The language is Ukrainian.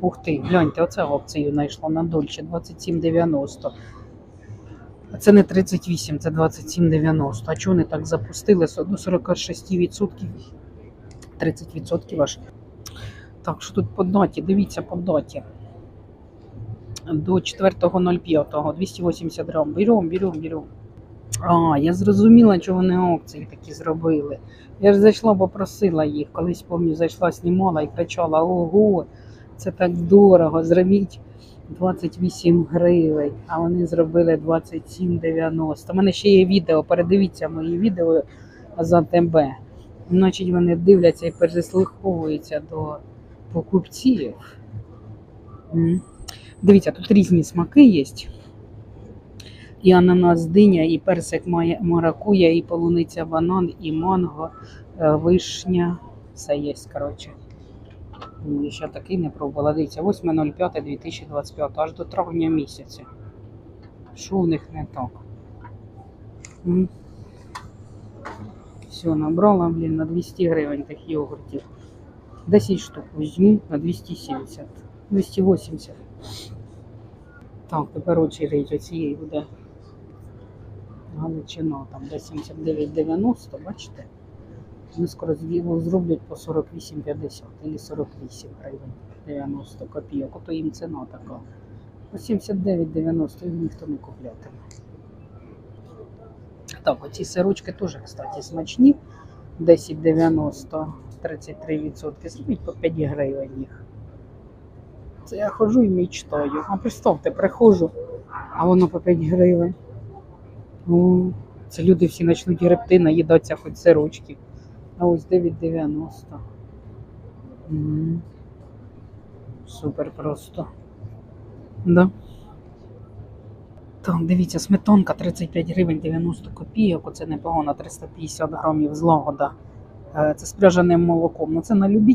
Ух ти, гляньте, оце опцію знайшла на дольче 27,90. А Це не 38, це 27,90. А чого вони так запустили? До 46%. 30% аж. Так, що тут по даті? Дивіться по даті. До 4.05, 280 грам. Берем, берем, берем. А, я зрозуміла, чого вони акції такі зробили. Я ж зайшла, попросила їх. Колись пам'ятаю, зайшла, знімала і кричала: ого, це так дорого, зробіть 28 гривень, а вони зробили 27,90. У мене ще є відео, передивіться мої відео за ТБ. Значить, вони дивляться і переслуховуються до покупців. Дивіться, тут різні смаки є. І ананас диня, і персик маракуя, і полуниця банан, і манго, е, вишня. Все є, коротше. Ще такий не пробувала. Дивіться, 8.05.2025, аж до травня місяця. Що в них не так? Все, набрала, блін, на 200 гривень таких йогуртів. 10 штук візьму на 270. 280. Так, тепер очередь оцієї буде. Галичина там де 79,90, бачите? Вони скоро звіло зроблять по 48,50 або 48 гривень 90 копійок. Ото їм ціна така. По 79,90 їх ніхто не куплятиме. Так, оці сирочки теж, кстати, смачні. 10,90, 33%. Зробіть по 5 гривень їх. Це я ходжу і мечтаю. А представте, приходжу, а воно по 5 гривень. О, це люди всі почнуть гребти, наїдаться хоч сирочки. А ось 9,90. М. Супер просто. Да. Так, дивіться, сметанка 35 гривень 90 копійок. Оце непогано, 350 грамів злагода. Е, Це з молоком. Ну це на любі